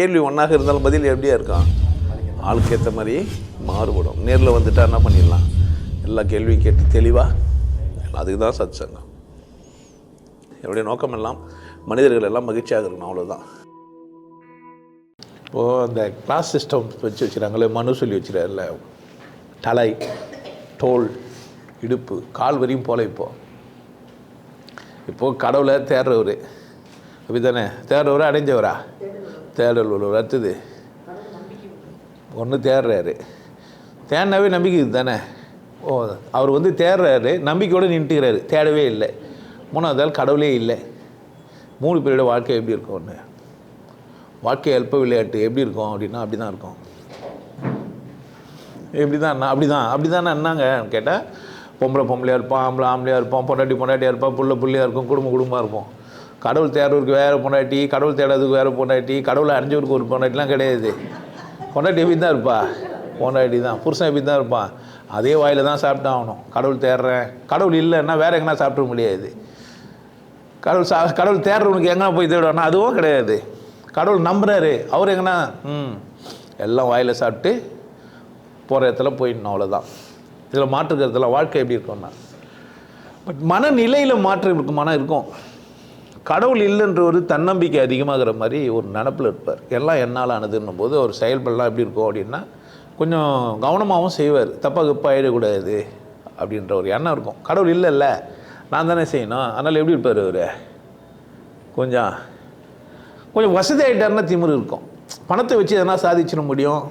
கேள்வி ஒன்றாக இருந்தாலும் பதில் எப்படியா இருக்கான் ஆளுக்கு ஏற்ற மாதிரி மாறுபடும். நேரில் வந்துட்டா என்ன பண்ணிடலாம்? எல்லா கேள்வியும் கேட்டு தெளிவாக அதுக்கு தான் சத் சங்கம் என்னுடைய நோக்கம் எல்லாம் மனிதர்கள் எல்லாம் மகிழ்ச்சியாக இருக்கணும் அவ்வளோதான் இப்போது அந்த கிளாஸ் சிஸ்டம் வச்சு வச்சுறாங்களே மனு சொல்லி வச்சுறாருல தலை தோல் இடுப்பு கால் வரையும் போல இப்போ. இப்போது கடவுளை தேடுறவர். அப்படி தானே தேடுறவரா அடைஞ்சவரா? தேடல் உள்ள அடுத்தது ஒன்று தேடுறாரு. தேடினாவே நம்பிக்கை இது தானே? ஓ அவர் வந்து தேடுறாரு நம்பிக்கையோடு நின்றுக்கிறாரு தேடவே இல்லை. மூணாவது ஆள் கடவுளே இல்லை. மூணு பேரோட வாழ்க்கை எப்படி இருக்கும் ஒன்று வாழ்க்கை அல்ப விளையாட்டு எப்படி இருக்கும் அப்படின்னா அப்படி தான் இருக்கும். எப்படி தான் அப்படி தான் அப்படி தானே என்னங்க கேட்டால் பொம்பளை பொம்பளையாக இருப்பான் ஆம்பளை ஆம்பளையாக இருப்பான் பொண்டாட்டி பொண்டாட்டியாக இருப்பான் புள்ள புள்ளையாக இருக்கும் குடும்ப குடும்பமாக இருப்போம் கடவுள் தேடுறவருக்கு வேறு பொண்டாட்டி கடவுள் தேடாததுக்கு வேறு பொண்டாட்டி கடவுளை அடைஞ்சவருக்கு ஒரு பொண்டாட்டிலாம் கிடையாது. பொண்டாட்டி எப்படி தான் இருப்பா? பொண்டாட்டி தான். புருஷன் எப்படி தான் இருப்பான்? அதே வாயில் தான் சாப்பிட்டு ஆகணும் கடவுள் தேடுறேன். கடவுள் இல்லைன்னா வேறு எங்கன்னா சாப்பிட முடியாது. கடவுள் சா கடவுள் தேடுறவனுக்கு எங்கன்னா போய் தேடுவானா அதுவும் கிடையாது. கடவுள் நம்புறாரு. அவர் எங்கன்னா ம் எல்லாம் வாயில் சாப்பிட்டு போகிற இடத்துல போயிடணும் அவ்வளோதான் இதில் மாற்றுக்கிறதுல வாழ்க்கை எப்படி இருக்கும்னா பட் மனநிலையில் மாற்றம் இருக்கும் மனம் இருக்கும். கடவுள் இல்லைன்ற ஒரு தன்னம்பிக்கை அதிகமாகிற மாதிரி ஒரு நினப்பில் இருப்பார். எல்லாம் என்னால் ஆனதுன்னும் போது அவர் செயல்படலாம் எப்படி இருக்கும் அப்படின்னா கொஞ்சம் கவனமாகவும் செய்வார். தப்பாக கப்பாக ஆகிடக்கூடாது அப்படின்ற ஒரு எண்ணம் இருக்கும். கடவுள் இல்லைல்ல நான் தானே செய்யணும் அதனால் எப்படி இருப்பார் அவர்? கொஞ்சம் கொஞ்சம் வசதி ஆகிட்டாருன்னா திமிரு இருக்கும். பணத்தை வச்சு எதனா சாதிச்சிட முடியும்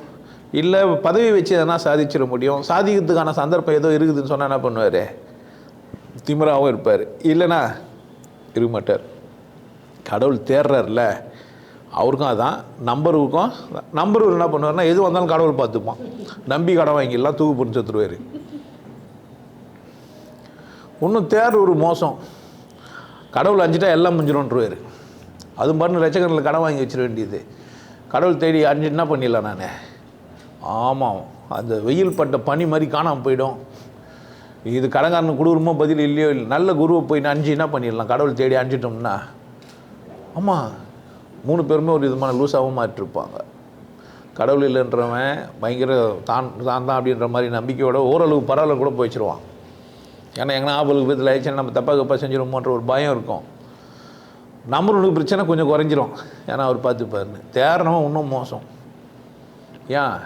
இல்லை பதவி வச்சு எதனா சாதிச்சிட முடியும் சாதிக்கிறதுக்கான சந்தர்ப்பம் ஏதோ இருக்குதுன்னு சொன்னால் என்ன பண்ணுவார்? திமிராகவும் இருப்பார். இல்லைனா இருக்க மாட்டார். கடவுள் தேடுறாருல அவருக்கும் அதான் நம்பருக்கும் நம்பர் என்ன பண்ணுவார்னா எது வந்தாலும் கடவுள் பார்த்துப்பான். நம்பி கடன் வாங்கிடலாம் தூக்கு பிடிச்சி செத்துருவார். இன்னும் தேர் ஒரு மோசம். கடவுள் அஞ்சுட்டா எல்லாம் முடிஞ்சிடும்ன்றுவார். அது மாதிரி லட்சக்கணக்கில் கடன் வாங்கி வச்சிட வேண்டியது. கடவுள் தேடி அஞ்சு என்ன பண்ணிடலாம் நான்? ஆமாம் அந்த வெயில் பட்ட பனி மாதிரி காணாமல் போயிடும். இது கடங்காரனுக்கு கொடுக்குறமோ பதில் இல்லையோ இல்லை நல்ல குருவை போய் அஞ்சு என்ன பண்ணிடலாம்? கடவுள் தேடி அஞ்சிட்டோம்னா ஆமாம் மூணு பேருமே ஒரு விதமான லூஸாகவும் மாற்றிருப்பாங்க. கடவுள் இல்லைன்றவன் பயங்கர தான் தான் தான் அப்படின்ற மாதிரி நம்பிக்கையோட ஓரளவு பரவாயில்ல கூட போயிடுவான் ஏன்னா எங்கன்னா ஆபலுக்கு விதத்தில் ஆயிடுச்சுன்னா நம்ம தப்பாக கப்பா செஞ்சிருமோன்ற ஒரு பயம் இருக்கும். நம்மளுக்கு பிரச்சனை கொஞ்சம் குறைஞ்சிரும். ஏன்னா அவர் பார்த்துப்பாருன்னு. தேரணவன் இன்னும் மோசம். ஏன்?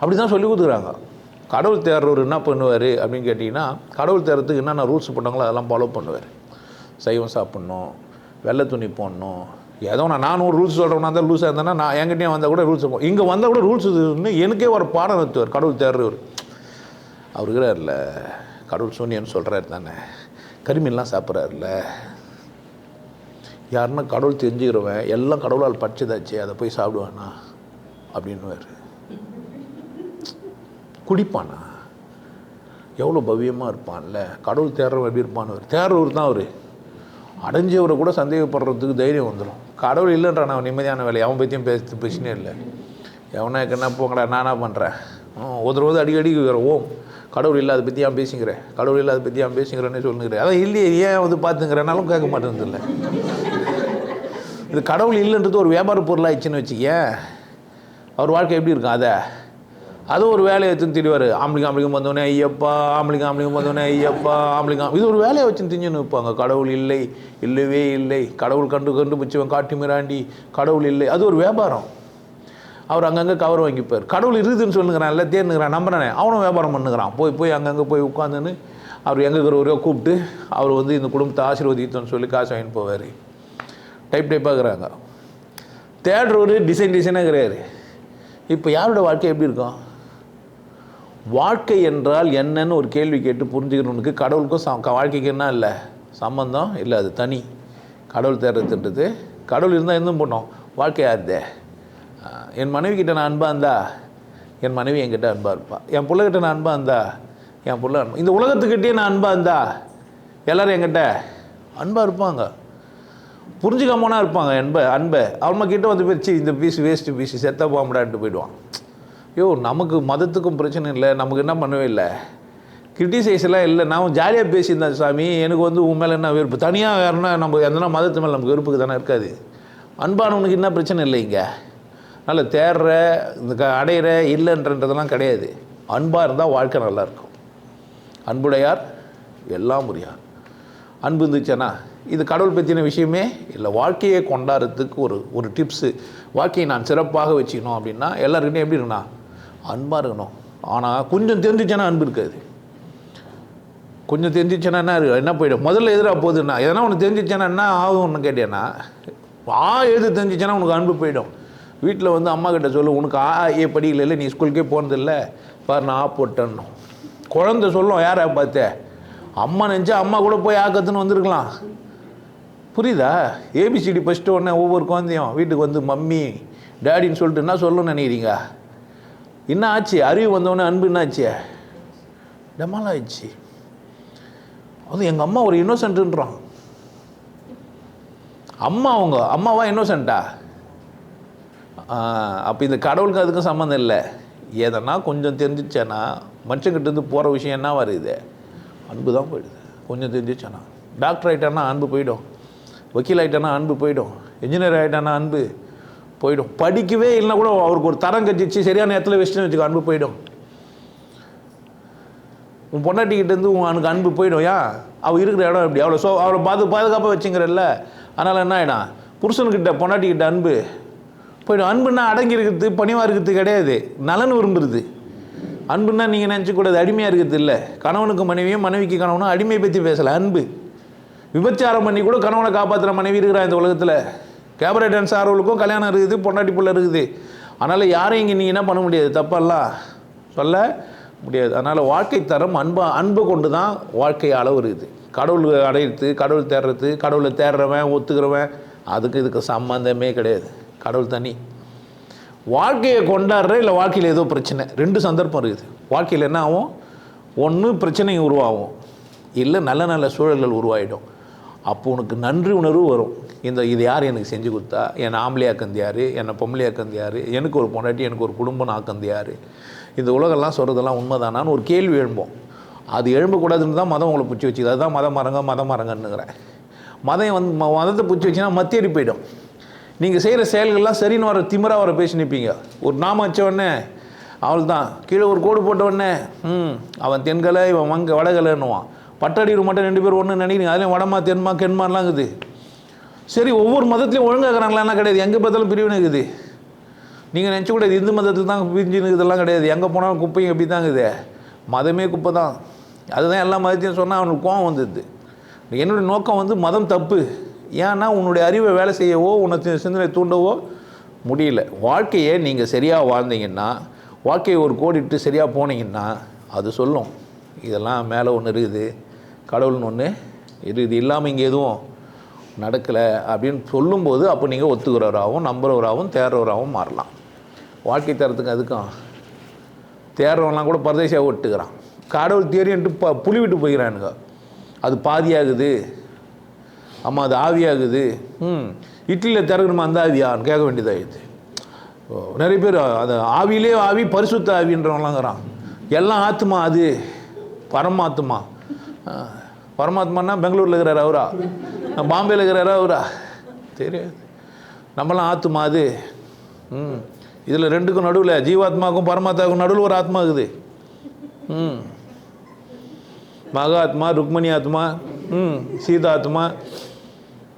அப்படி தான் சொல்லி கொடுக்குறாங்க. கடவுள் தேர்றவர் என்ன பண்ணுவார் அப்படின்னு கேட்டிங்கன்னா கடவுள் தேர்றதுக்கு என்னென்ன ரூல்ஸ் பண்ணுறாங்களோ அதெல்லாம் ஃபாலோ பண்ணுவார். சைவம் சாப்பிட்ணும் வெள்ளை துணி போடணும். ஏதோ நான் நானும் ரூல்ஸ் சொல்கிறவனா தான் லூஸாக இருந்தேன்னா நான் என்கிட்டயும் வந்தால் கூட ரூல்ஸ் இங்கே வந்தால் கூட ரூல்ஸ் இதுன்னு எனக்கே ஒரு பாடம் நடத்துவார் கடவுள் தேர்றவர். அவர் இருக்கிறார்ல கடவுள் சூன்யன்னு சொல்கிறாரு தானே. கரிமீன்லாம் சாப்பிட்றாருல யாருன்னா கடவுள் தெரிஞ்சுக்கிறவன் எல்லாம் கடவுளால் படிச்சதாச்சு அதை போய் சாப்பிடுவானா? அப்படின்னுவார். குடிப்பானா? எவ்வளோ பவ்யமாக இருப்பான்ல. கடவுள் தேர்றவன் எப்படி இருப்பான்னு தேர்றவர் தான் அவர். அடைஞ்சவரை கூட சந்தேகப்படுறதுக்கு தைரியம் வந்துடும் கடவுள் இல்லைன்றான் அவன் நிம்மதியான வேலை அவன் பற்றியும் பேச பிரச்சனையே இல்லை. எவனா என்ன போங்கடா நானா பண்ணுறேன் ஒருத்தர் அடிக்கடி ஓம் கடவுள் இல்லாத பற்றி ஏன் பேசிக்கிறேன் கடவுள் இல்லாத பற்றி ஏன் பேசிக்கிறேன்னு சொல்லுங்கிறேன் அதான் இல்லையே ஏன் வந்து பார்த்துங்கிறனாலும் கேட்க மாட்டேங்குது இல்லை இது கடவுள் இல்லைன்றது ஒரு வியாபார பொருளாகிடுச்சுன்னு வச்சுக்கேன் அவர் வாழ்க்கை எப்படி இருக்கும்? அதை அது ஒரு வேலையை வச்சுன்னு திரிவார் ஆம்பளிங்க ஆம்பளிங்க வந்தோடனே ஐயப்பா ஆம்பளிங்க ஆம்பளிங்க வந்தோடனே ஐயப்பா ஆம்பளிங்க இது ஒரு வேலையை வச்சுன்னு திஞ்சுன்னு நிற்பாங்க கடவுள் இல்லை இல்லவே இல்லை. கடவுள் கண்டு கண்டுபிடிச்சவன் காட்டு மிராண்டி கடவுள் இல்லை. அது ஒரு வியாபாரம். அவர் அங்கங்கே கவர் வாங்கிப்பார். கடவுள் இருக்குதுன்னு சொல்லுங்கிறான் இல்லை தேர்னுங்கிறான் நம்புறானே. அவனும் வியாபாரம் பண்ணுகிறான். போய் போய் அங்கங்கே போய் உட்காந்துன்னு அவர் எங்கே இருக்கிறவரையோ கூப்பிட்டு அவர் வந்து இந்த குடும்பத்தை ஆசீர்வதித்தோன்னு சொல்லி காசு வாங்கிட்டு போவார். டைப் டைப்பாக இருக்கிறாங்க. தேடுறவர் டிசைன் டிசைனாக இருக்கிறாரு. இப்போ யாரோட வாழ்க்கை எப்படி இருக்கும்? வாழ்க்கை என்றால் என்னன்னு ஒரு கேள்வி கேட்டு புரிஞ்சுக்கிறவனுக்கு கடவுளுக்கும் ச வாழ்க்கைக்கு என்ன இல்லை? சம்பந்தம் இல்லை அது தனி. கடவுள் தேடுறதுன்றது கடவுள் இருந்தால் இருந்தும் பண்ணோம் வாழ்க்கை இருந்தே என் மனைவி கிட்ட நான் அன்பாக இருந்தா? என் மனைவி என்கிட்ட அன்பாக இருப்பா. என் பிள்ளைகிட்ட நான் அன்பாக இருந்தா? என் பிள்ளை அன்பா இந்த உலகத்துக்கிட்டே நான் அன்பாக இருந்தா? எல்லோரும் என்கிட்ட அன்பாக இருப்பாங்க. புரிஞ்சுக்காமனா இருப்பாங்க அன்பை அன்பை. அவங்க கிட்ட வந்து பிரிச்சு இந்த பீஸ் வேஸ்ட்டு பீஸ் செத்த போகமுடான்ட்டு போயிடுவான். ஐயோ நமக்கு மதத்துக்கும் பிரச்சனை இல்லை நமக்கு என்ன பண்ணவே இல்லை? கிரிட்டிசைஸ் எல்லாம் இல்லை. நான் ஜாலியாக பேசியிருந்தேன் சாமி. எனக்கு வந்து உன் மேலே என்ன வெறுப்பு? தனியாக வேறுனா நம்ம எந்தனா மதத்து மேலே நமக்கு வெறுப்புக்கு தானே இருக்காது. அன்பானவனுக்கு என்ன பிரச்சனை இல்லை இங்கே. நல்ல தேடுற இந்த க அடையிற இல்லைன்றதெல்லாம் கிடையாது. அன்பாக இருந்தால் வாழ்க்கை நல்லாயிருக்கும் அன்புடையார் எல்லாம் முறையார் அன்பு இருந்துச்சுன்னா இது கடவுள் பற்றின விஷயமே இல்லை வாழ்க்கையை கொண்டாடுறதுக்கு ஒரு ஒரு டிப்ஸு வாழ்க்கையை நான் சிறப்பாக வச்சுக்கணும் அப்படின்னா எல்லாருக்கிட்டையும் எப்படி இருக்குண்ணா அன்பாக இருக்கணும். ஆனால் கொஞ்சம் தெரிஞ்சிச்சேன்னா அன்பு இருக்காது. கொஞ்சம் தெரிஞ்சிச்சேன்னா என்ன இருக்கு? என்ன போயிடும் முதல்ல எதிராக போகுதுன்னா எதனா ஒன்று தெரிஞ்சிச்சேன்னா என்ன ஆகும்னு கேட்டேன்னா ஆ எது தெரிஞ்சிச்சேன்னா உனக்கு அன்பு போயிடும். வீட்டில் வந்து அம்மா கிட்ட சொல்லு உனக்கு ஆ ஏ படிக்கல இல்லை நீ ஸ்கூலுக்கே போனதில்லை. பாரு நான் ஆ போட்டேன்னு. குழந்த சொல்லும் யாரை பார்த்த? அம்மா நினச்சா அம்மா கூட போய் ஆக்கத்துன்னு வந்திருக்கலாம். புரியுதா? ஏபிசிடி ஃபஸ்ட்டு உடனே ஒவ்வொரு குழந்தையும் வீட்டுக்கு வந்து மம்மி டேடின்னு சொல்லிட்டு என்ன சொல்லணும்னு நினைக்கிறீங்க? என்ன ஆச்சு? அறிவு வந்தவொடனே அன்பு என்ன ஆச்சு டமால் ஆயிடுச்சு அது எங்கள் அம்மா ஒரு இன்னோசன்ட்டுன்றான் அம்மா அவங்க அம்மாவா இன்னோசன்ட்டா? அப்போ இந்த கடவுளுக்கு அதுக்கும் சம்மந்தம் இல்லை. எதனா கொஞ்சம் தெரிஞ்சிச்சேன்னா மனுஷங்கிட்டேருந்து போகிற விஷயம் என்ன வருது? அன்பு தான் போயிடுது. கொஞ்சம் தெரிஞ்சிச்சேன்னா. டாக்டர் ஆகிட்டானா அன்பு போயிடும். வக்கீல் ஆகிட்டானா அன்பு போயிடும். இன்ஜினியர் ஆகிட்டானா அன்பு. போயிடும். படிக்கவே இல்லைன்னா கூட அவருக்கு ஒரு தரம் கட்டிச்சு சரியான இடத்துல வச்சுன்னு வச்சுக்கோ அன்பு போயிடும். உன் பொண்டாட்டிக்கிட்டேருந்து இருந்து உனக்கு அன்பு போயிடும் ஏன் அவள் இருக்கிற இடம் எப்படி? அவ்வளோ சோ அவளை பாது பாதுகாப்பாக வச்சுங்கிறல்ல? அதனால் என்ன ஆகிடும் புருஷனுக்கிட்ட பொண்டாட்டிக்கிட்ட அன்பு போயிடும். அன்புன்னா அடங்கி இருக்கிறது பணிவாக இருக்கிறது கிடையாது. நலன் விரும்புறது. அன்புன்னா நீங்கள் நினச்சக்கூடாது அடிமையாக இருக்கிறது இல்லை. கணவனுக்கு மனைவியும் மனைவிக்கு கணவனும் அடிமையை பற்றி பேசலை. அன்பு. விபச்சாரம் பண்ணி கூட கணவனை காப்பாற்றுற மனைவி இருக்கிறான் இந்த உலகத்தில். கேமரா டான்ஸ் ஆகிறவங்களுக்கும் கல்யாணம் இருக்குது பொண்டாட்டி பிள்ளை இருக்குது. அதனால் யாரையும் இங்கே நீங்கள் என்ன பண்ண முடியாது? தப்பெல்லாம் சொல்ல முடியாது. அதனால் வாழ்க்கை தரம் அன்பை அன்பு கொண்டு தான் வாழ்க்கை அளவு இருக்குது கடவுள் அடையிறது கடவுள் தேடுறது கடவுளை தேடுறவன் ஒத்துக்கிறவன் அதுக்கு இதுக்கு சம்மந்தமே கிடையாது. கடவுள் தனி. வாழ்க்கையை கொண்டாடுற இல்லை வாழ்க்கையில் ஏதோ பிரச்சனை. ரெண்டு சந்தர்ப்பம் இருக்குது. வாழ்க்கையில் என்ன ஆகும்? ஒன்று பிரச்சனை உருவாகும். இல்லை நல்ல நல்ல சூழல்கள் உருவாகிடும் அப்போ உனக்கு நன்றி உணர்வு வரும். இந்த இது யார் எனக்கு செஞ்சு கொடுத்தா? என் ஆம்பளையாக்கந்து யார்? என்னை பொம்பளையாக்கந்து யார்? எனக்கு ஒரு பொண்டாட்டி எனக்கு ஒரு குடும்பம் ஆக்கந்து யார்? இந்த உலகெல்லாம் சொல்கிறதெல்லாம் உண்மைதானான்னு ஒரு கேள்வி எழும்போம். அது எழும்பக்கூடாதுன்னு தான் மதம் உங்களை பிடிச்சி வச்சுது. அதுதான் மதம் மரங்க மதம் மரங்கன்னுங்கிறேன் மதம் வந்து ம- மதத்தை பிடிச்சி வச்சுன்னா மத்தியடி போயிடும். நீங்கள் செய்கிற செயல்கள்லாம் சரின்னு வர திமிரா வர பேசி நிற்பீங்க ஒரு நாம வச்சவொடனே அவள் தான் கீழே ஒரு கோடு போட்டவொடனே ம் அவன் தென்கலை இவன் வங்க வடகலைன்னுவான். பட்டடியூர் மட்டும் ரெண்டு பேர் ஒன்று நினைக்கிறீங்க. அதுலேயும் வடமா தென்மா கென்மான்லாம் இருக்குது. சரி ஒவ்வொரு மதத்துலையும் ஒழுங்காகிறாங்களான்னா கிடையாது. எங்கே பார்த்தாலும் பிரிவினை இருக்குது. நீங்கள் நினச்ச கூடாது இந்து மதத்தில் தான் பிரிஞ்சுன்னு இதெல்லாம் கிடையாது. எங்கே போனாலும் குப்பையும் எப்படி தான் இருக்குது. மதமே குப்பை தான். அதுதான் எல்லா மதத்தையும் சொன்னால் அவனுக்கு கோவம் வந்துடுது என்னுடைய நோக்கம் வந்து மதம் தப்பு. ஏன்னா உன்னுடைய அறிவை வேலை செய்யவோ உன்னை சிந்தனை தூண்டவோ முடியல. வாழ்க்கையை நீங்கள் சரியாக வாழ்ந்தீங்கன்னா வாழ்க்கையை ஒரு கோடிட்டு சரியாக போனீங்கன்னா அது சொல்லும். இதெல்லாம் மேலே ஒன்று இருக்குது கடவுள்னு ஒன்று இருக்குது. இல்லாமல் இங்கே எதுவும் நடக்கலை அப்படின்னு சொல்லும்போது அப்போ நீங்கள் ஒத்துக்கிறவராகவும் நம்புறவராகவும் தேர்றவராகவும் மாறலாம். வாழ்க்கை தரத்துக்கு அதுக்கும் தேர்றவன்லாம் கூட பரதேசியாக ஒட்டுக்கிறான். கடவுள் தேரின்ட்டு ப புலி விட்டு போயிக்கிறானுங்க அது பாதியாகுது. ஆமாம் அது ஆவியாகுது. ம் இட்லியில் திறக்கணுமா அந்த ஆவியான்னு கேட்க வேண்டியதாகிடுது ஓ, நிறைய பேர் அது ஆவியிலே ஆவி பரிசுத்த ஆவின்றவங்களாங்கிறான் எல்லாம் ஆத்மா அது? பரமாத்மா ஆ, பரமாத்மான்னா பெங்களூரில் இருக்கிறார் அவரா? பாம்பேயில் இருக்கிறாரா அவரா? தெரியாது. நம்மலாம் ஆத்மா அது? ம். இதில் ரெண்டுக்கும் நடுவில் ஜீவாத்மாவுக்கும் பரமாத்மாவுக்கும் நடுவில் ஒரு ஆத்மா இருக்குது. ம். மகாத்மா ருக்மணி ஆத்மா ம். சீதாத்மா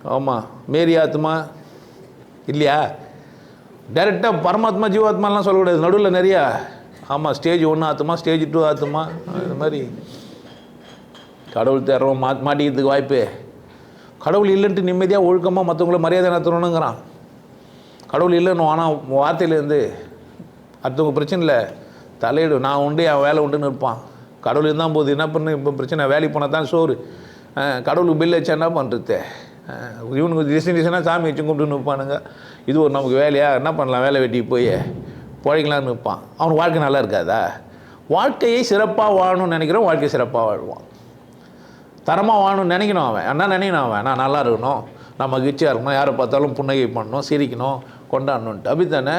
ஆமாம் மேரி ஆத்மா இல்லையா? டைரெக்டாக பரமாத்மா ஜீவாத்மாலாம் சொல்லக்கூடாது. நடுவில் நிறையா ஆமாம் ஸ்டேஜ் ஒன்று ஆத்துமா ஸ்டேஜ் டூ ஆத்துமா அது மாதிரி. கடவுள் தேர்வம் மாட்டிக்கிறதுக்கு வாய்ப்பு. கடவுள் இல்லைன்ட்டு நிம்மதியாக ஒழுக்கமாக மற்றவங்கள மரியாதை நடத்தணுங்கிறான் கடவுள் இல்லைன்னு ஆனால் வார்த்தையிலேருந்து அடுத்தவங்க பிரச்சனை இல்லை தலையிடு. நான் உண்டு என் வேலை உண்டுன்னு இருப்பான். கடவுள் இருந்தால் போது என்ன பண்ணு? இப்போ பிரச்சனை வேலைக்கு போனால் தான் சோறு. கடவுளுக்கு பில் வச்சா என்ன பண்ணுறது இவனுக்கு டிசைன் டிசைனாக சாமி வச்சு கும்பிட்டு நிற்பானுங்க இது ஒரு நமக்கு வேலையா? என்ன பண்ணலாம்? வேலை வெட்டி போய் பிழைக்கலாம்னு நிற்பான் அவனுக்கு வாழ்க்கை நல்லா இருக்காதா? வாழ்க்கையை சிறப்பாக வாழணும்னு நினைக்கிறோம் வாழ்க்கை சிறப்பாக வாழ்வான். தரமாக வாழணும்னு நினைக்கணும் அவன். என்ன நினைக்கணும் அவன். நான் நல்லா இருக்கணும். நான் மகிழ்ச்சியாக இருக்கணும். யாரை பார்த்தாலும் புன்னகை பண்ணணும் சிரிக்கணும் கொண்டாடணுன்ட்டு அப்படித்தானே?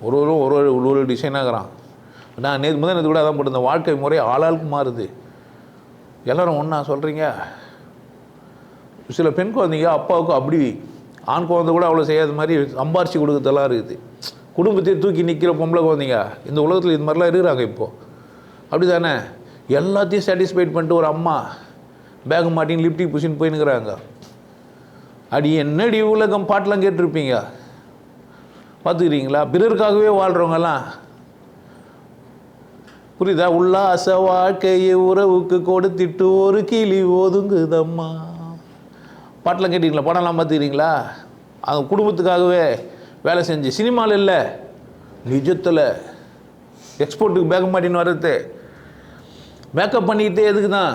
ஒரு ஒரு ஒரு ஒரு ஒரு ஒரு டிசைனாகிறான் நான் நேற்று முதல் நேற்று கூட அதான் போட்டு வாழ்க்கை முறை ஆளாளுக்கு மாறுது. எல்லோரும் ஒன்றா சொல்கிறீங்க சில பெண் குழந்தைங்க அப்பாவுக்கு அப்படி ஆண் குழந்தை கூட அவ்வளோ செய்யாத மாதிரி சம்பாரிச்சு கொடுக்கறதெல்லாம் இருக்குது. குடும்பத்தையே தூக்கி நிற்கிற பொம்பளை குழந்தைங்க இந்த உலகத்தில் இது மாதிரிலாம் இருக்கிறாங்க இப்போது அப்படி தானே எல்லாத்தையும் சாட்டிஸ்ஃபைட் பண்ணிட்டு ஒரு அம்மா பேக் மாட்டின்னு லிப்டிக் புஷின்னு போயின்னுக்குறாங்க. அடி என்னடி உலகம் பாட்டெலாம் கேட்டிருப்பீங்க? பார்த்துக்கிறீங்களா? பிறருக்காகவே வாழ்கிறவங்கலாம் புரியுதா? உல்லாச வாழ்க்கையை உறவுக்கு கொடுத்துட்டு ஒரு கிளி ஒதுங்குதம்மா. பாட்டெலாம் கேட்டீங்களா படம்லாம் பார்த்துக்கிறீங்களா? அவங்க குடும்பத்துக்காகவே வேலை செஞ்சு. சினிமாவில் இல்லை. நிஜத்தில் எக்ஸ்போர்ட்டுக்கு பேக மாட்டின்னு வர்றது. மேக்கப் பண்ணிக்கிட்டே எதுக்கு தான்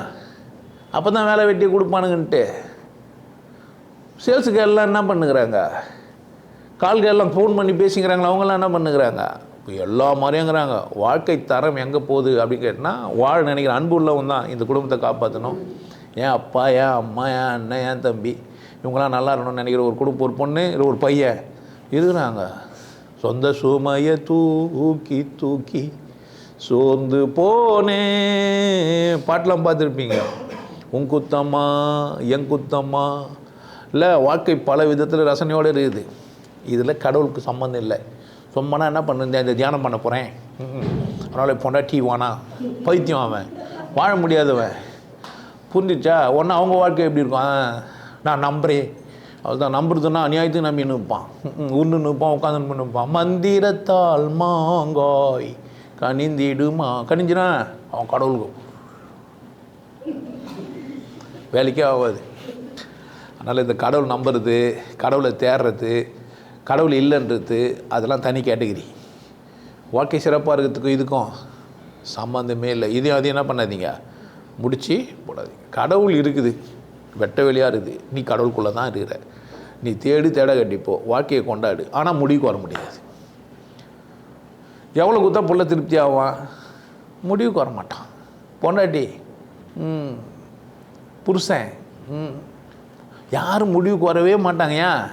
அப்போ தான் வேலை வெட்டி கொடுப்பானுங்கன்ட்டு. சேல்ஸுக்கு எல்லாம் என்ன பண்ணுகிறாங்க? கால்கள் எல்லாம் ஃபோன் பண்ணி பேசிக்கிறாங்களா? அவங்கெல்லாம் என்ன பண்ணுகிறாங்க? இப்போ எல்லா மாதிரியுங்கிறாங்க. வாழ்க்கை தரம் எங்கே போகுது அப்படின்னு கேட்டால் வாழ நினைக்கிற அன்பு உள்ளவன் தான் இந்த குடும்பத்தை காப்பாற்றணும் என் அப்பா என் அம்மா என் அண்ணன் என் தம்பி? இவங்களாம் நல்லா இருக்கணும்னு நினைக்கிற ஒரு குடும்பம் ஒரு பொண்ணு இல்லை ஒரு பையன். இருக்கிறாங்க சொந்த சுமையை தூக்கி தூக்கி சோர்ந்து போனே. பாட்டெலாம் பார்த்துருப்பீங்க. உன் குத்தம்மா என் குத்தம்மா. இல்லை வாழ்க்கை பல விதத்தில் ரசனையோடு இருக்குது. இதில் கடவுளுக்கு சம்மந்தம் இல்லை. சும்மா என்ன பண்ணுறேன் இந்த தியானம் பண்ண போகிறேன் அதனால் பொண்டாட்டி வானா? பைத்தியம் அவன். வாழ முடியாதவன். புரிஞ்சிச்சா? ஒன்று அவங்க வாழ்க்கை எப்படி இருக்கும்? நான் நம்புறேன். அவள் தான் நம்புறதுன்னா அநியாயத்துக்கு நம்பி நிற்பான். உருண்டு நிற்பான் உட்காந்து நிற்பான். மந்திரத்தால் மாங்காய். கனிந்திடுமா? கனிஞ்சினா அவன் கடவுளுக்கும் வேலைக்கே ஆகாது. அதனால் இந்த கடவுள் நம்புறது கடவுளை தேடுறது கடவுள் இல்லைன்றது அதெல்லாம் தனி கேட்டகிரி. வாழ்க்கை சிறப்பாக இருக்கிறதுக்கும் இதுக்கும் சம்மந்தமே இல்லை. இதையும் அதையும் என்ன பண்ணாதீங்க? முடித்து போடாதீங்க. கடவுள் இருக்குது. வெட்ட வெளியாக இருக்குது. நீ கடவுளுக்குள்ளே தான் இருக்கிற. நீ தேடி தேட கட்டிப்போ வாழ்க்கையை கொண்டாடு. ஆனால் முடிவுக்கு வர முடியாது. எவ்வளோ கொடுத்தா புள்ள திருப்தி ஆவான் முடிவுக்கு வர மாட்டான். பொண்டாட்டி ம் புருஷன் ம் யாரும் முடிவுக்கு வரவே மாட்டாங்க ஏன்?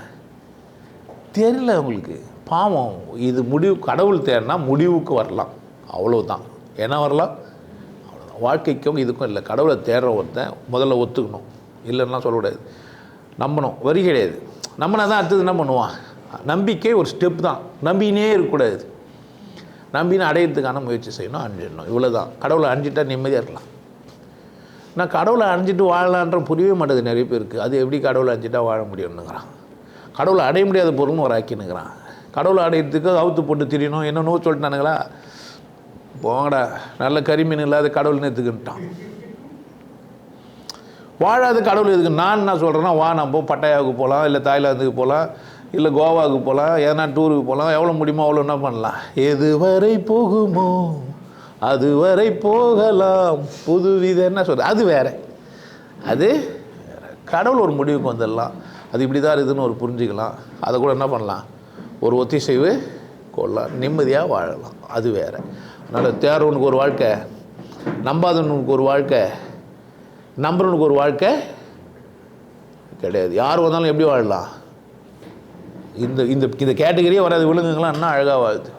தெரியல உங்களுக்கு. பாவம் இது முடிவு கடவுள் தேர்னா முடிவுக்கு வரலாம். அவ்வளோதான் என்ன வரலாம்? அவ்வளோதான் வாழ்க்கைக்கும் இதுக்கும் இல்லை. கடவுளை தேடுற ஒருத்தன் முதல்ல ஒத்துக்கணும். இல்லைன்னா சொல்லக்கூடாது நம்பணும். வரி கிடையாது. நம்பினா தான் அடுத்தது என்ன பண்ணுவான்? நம்பிக்கை ஒரு ஸ்டெப் தான். நம்பினே இருக்கக்கூடாது. நம்பின்னு அடையிறதுக்கான முயற்சி செய்யணும் அணிஞ்சிடணும். இவ்வளோ தான் கடவுளை அணிஞ்சிட்டா நிம்மதியாக இருக்கலாம். நான் கடவுளை அணிஞ்சிட்டு வாழலான்ற புரியவே மாட்டேது நிறைய பேருக்கு. அது எப்படி கடவுளை அணிஞ்சிட்டா வாழ முடியும்னுங்கிறான். கடவுளை அடைய முடியாத பொருள்னு ஒரு ஆக்கினுங்கிறான் கடவுளை அடையிறதுக்கு அவுத்து போட்டு திரியணும். என்னென்னோ சொல்லிட்டானுங்களா? போங்கடா. நல்ல கரிமீன் இல்லாத கடவுள் நேற்றுக்குன்ட்டான் வாழாத கடவுள் எதுக்கு? நான் என்ன சொல்கிறேன்னா வா நம்ம பட்டாயாவுக்கு போகலாம் இல்லை தாய்லாந்துக்கு போகலாம் இல்லை கோவாவுக்கு போகலாம் எதனா டூருக்கு போகலாம் எவ்வளோ முடியுமோ அவ்வளோ என்ன பண்ணலாம். எதுவரை போகுமோ அதுவரை போகலாம். புதுவித என்ன சொல்கிறது அது வேற. அது கடவுள் ஒரு முடிவுக்கு வந்துடலாம். அது இப்படி தான் இருக்குதுன்னு ஒரு புரிஞ்சுக்கலாம். அதை கூட என்ன பண்ணலாம்? ஒரு ஒத்திசைவு கொள்ளலாம். நிம்மதியாக வாழலாம். அது வேற. அதனால் தேர்வனுக்கு ஒரு வாழ்க்கை நம்பாதவனுக்கு ஒரு வாழ்க்கை நம்புறவனுக்கு ஒரு வாழ்க்கை கிடையாது. யார் வந்தாலும் எப்படி வாழலாம்? இந்த இந்த இந்த கேட்டகரியே வராது. விலங்குங்களாம் இன்னும் அழகாக வாழுது.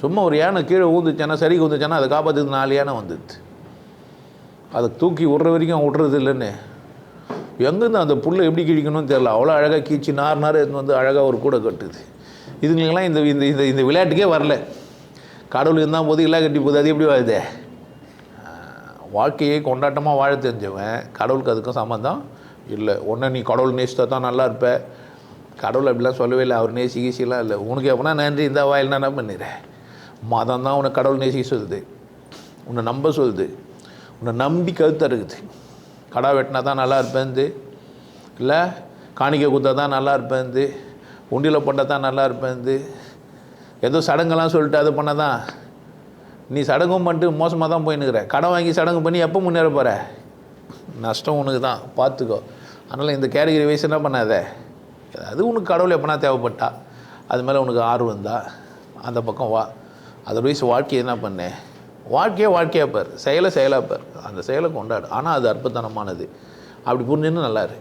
சும்மா ஒரு யானை கீழே ஊந்துச்சானா சரி ஊந்துச்சானா அதை காப்பாற்றுது நாலு யானை வந்துடுது. அதை தூக்கி விட்ற வரைக்கும் விட்றது இல்லைன்னு. எங்கேருந்து அந்த புல்லை எப்படி கிழிக்கணும்னு தெரில அவ்வளோ அழகாக கீச்சு நார் நார் எடுத்து வந்து அழகாக ஒரு கூடை கட்டுது. இதுங்களுக்கெல்லாம் இந்த இந்த இந்த இந்த விளையாட்டுக்கே வரல. கடவுள் இருந்தால் போது இல்லை கட்டி போகுது. அது எப்படி வாழுதே? வாழ்க்கையை கொண்டாட்டமாக வாழ தெரிஞ்சவன் கடவுளுக்கு அதுக்கும் சம்மந்தம் இல்லை. ஒன்று நீ கடவுள் நேசித்தா தான் நல்லா இருப்ப. கடவுள் அப்படிலாம் சொல்லவே இல்லை. அவர் நேசி கீசிலாம் இல்லை. உனக்கு எப்போனா நன்றி இந்த வாயில்னா என்ன பண்ணிடுறேன்? மதம் தான் உன்னை கடவுள் நேசிக்க சொல்லுது. உன்னை நம்ப சொல்லுது. உன்னை நம்பி கருத்து இருக்குது கடா வெட்டினா தான் நல்லா இருப்பேன்து. இல்லை காணிக்கை கொடுத்தா தான் நல்லா இருப்பேன்து. உண்டியில் போட்டால் தான் நல்லா இருப்பேன்து. ஏதோ சடங்கெல்லாம் சொல்லிட்டு அது பண்ண தான். நீ சடங்கும் பண்ணிட்டு மோசமாக தான் போயின்னுக்கிற கடன் வாங்கி சடங்கு பண்ணி எப்போ முன்னேற போகிற நஷ்டம் உனக்கு தான். பார்த்துக்கோ. அதனால் இந்த கேட்டகரி வயசு என்ன பண்ணாத? அது உனக்கு கடவுள் எப்போனா தேவைப்பட்டா. அது மேலே உனக்கு ஆர்வம் இருந்தால் அந்த பக்கம் வா. அதர்வைஸ் வயசு வாழ்க்கையை என்ன பண்ணு? வாழ்க்கையே வாழ்க்கையாக பார். செயலை செயலாக பார். அந்த செயலை கொண்டாடு. ஆனால் அது அற்புதனமானது. அப்படி புரிஞ்சுன்னு நல்லா இரு.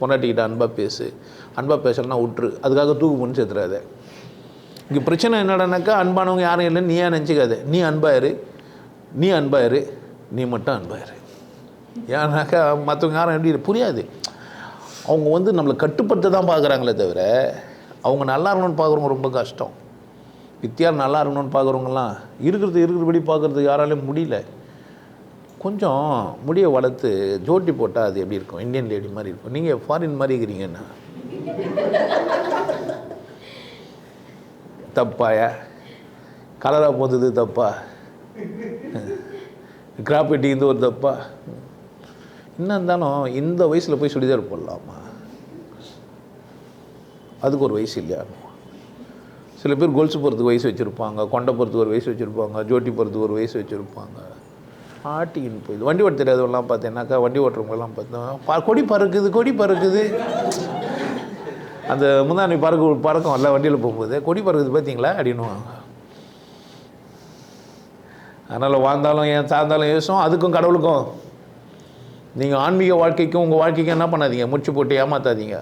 பொண்டாட்டிக்கிட்ட அன்பாக பேசு. அன்பாக பேசலன்னா விட்டுரு அதுக்காக தூக்கு பண்ணி சேர்த்துறாத இங்கே பிரச்சனை என்னடானாக்கா அன்பானவங்க யாரும் இல்லைன்னு நீயே நினச்சிக்காத. நீ அன்பாயிரு நீ அன்பாயிரு நீ மட்டும் அன்பாயிரு ஏன்னாக்கா மற்றவங்க யாரும் எப்படி புரியாது. அவங்க வந்து நம்மளை கட்டுப்படுத்த தான் பார்க்குறாங்களே தவிர அவங்க நல்லா இருக்கணும்னு பார்க்குறவங்க ரொம்ப கஷ்டம். வித்தியார் நல்லா இருக்கணும்னு பார்க்குறவங்கலாம் இருக்கிறது இருக்கிறபடி பார்க்குறதுக்கு யாராலையும் முடியல. கொஞ்சம் முடியை வளர்த்து ஜோட்டி போட்டால் அது எப்படி இருக்கும்? இந்தியன் லேடி மாதிரி இருக்கும். நீங்கள் ஃபாரின் மாதிரி இருக்கிறீங்கன்னா தப்பாயா? கலராக போந்தது தப்பா? கிராஃபிட்டி இந்த ஒரு தப்பா? என்ன இருந்தாலும் இந்த வயசில் போய் சுடிதார் போடலாமா? அதுக்கு ஒரு வயசு இல்லையா? சில பேர் கொலுசு போகிறதுக்கு வயசு வச்சுருப்பாங்க கொண்டை போகிறதுக்கு ஒரு வயசு வச்சுருப்பாங்க ஜோட்டி போகிறதுக்கு ஒரு வயசு வச்சுருப்பாங்க. ஆட்டின்னு போயிது வண்டி ஓட்ட தெரியாதவங்களாம் பார்த்தீங்கன்னாக்கா வண்டி ஓட்டுறவங்கலாம் பார்த்தா கொடி பறக்குது கொடி பறக்குது. அந்த முந்தானி பறக்க பறக்கும் வரல வண்டியில் போகும்போது கொடி பறக்குது பார்த்தீங்களா? அப்படின்னுவாங்க. அதனால் வாழ்ந்தாலும் ஏன் சார்ந்தாலும் ஏசும் அதுக்கும் கடவுளுக்கும். நீங்கள் ஆன்மீக வாழ்க்கைக்கும் உங்கள் வாழ்க்கைக்கும் என்ன பண்ணாதீங்க? முடிச்சு போட்டு ஏமாத்தாதீங்க.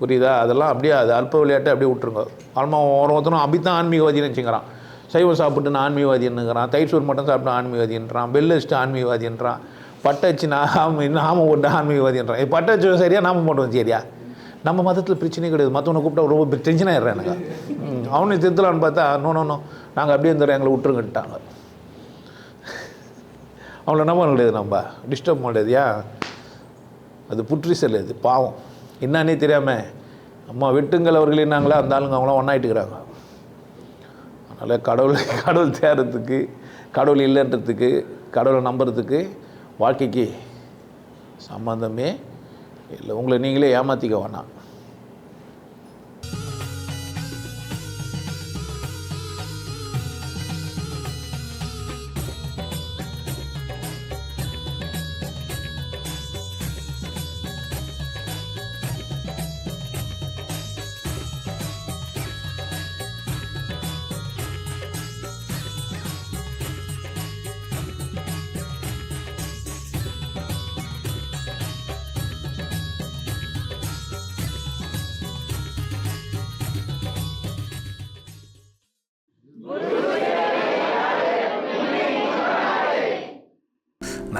புரியுதா? அதெல்லாம் அப்படியே அது அல்ப விளையாட்டை அப்படியே விட்டுருங்க. ஆல்மா ஒரு ஒருத்தனும் அப்படித்தான் ஆன்மீகவாதின்னு வச்சுக்கிறான் சைவம் சாப்பிட்டு நான் ஆன்மீகவாதின்னுங்கிறான் தைசூர் மட்டும் சாப்பிட்டு ஆன்மீகவாதின்றான் பெல் வச்சுட்டு ஆன்மீகவாதின்றான் பட்டச்சு நாம நாம போட்டு ஆன்மீகவாதின்றான் இது பட்டை சரியா? நாம போட்டோம் சரியா? நம்ம மதத்தில் பிரச்சனையே கிடையாது. மற்றவனை கூப்பிட்டா ரொம்ப டென்ஷன் ஆயிடுறேன் எனக்கு. ம், அவனை திருத்தலான்னு பார்த்தா நோ நோ நோ நாங்கள் அப்படியே இருந்துடுறோம் எங்களை விட்டுருங்கட்டாங்க அவங்கள என்ன பண்ண முடியாது நம்ம. டிஸ்டர்ப் பண்ணது அது புற்றி செல்லுது பாவம். என்னன்னே தெரியாமல் அம்மா வெட்டுங்கள் அவர்கள் என்னாங்களா? அந்த ஆளுங்க அவங்களாம் ஒன்றாயிட்டுக்கிறாங்க அதனால் கடவுள் கடவுள் தேடுறதுக்கு கடவுள் இல்லைன்றதுக்கு கடவுளை நம்புறதுக்கு வாழ்க்கைக்கு சம்மந்தமே இல்லை. உங்களை நீங்களே ஏமாற்றிக்க வேணாம்.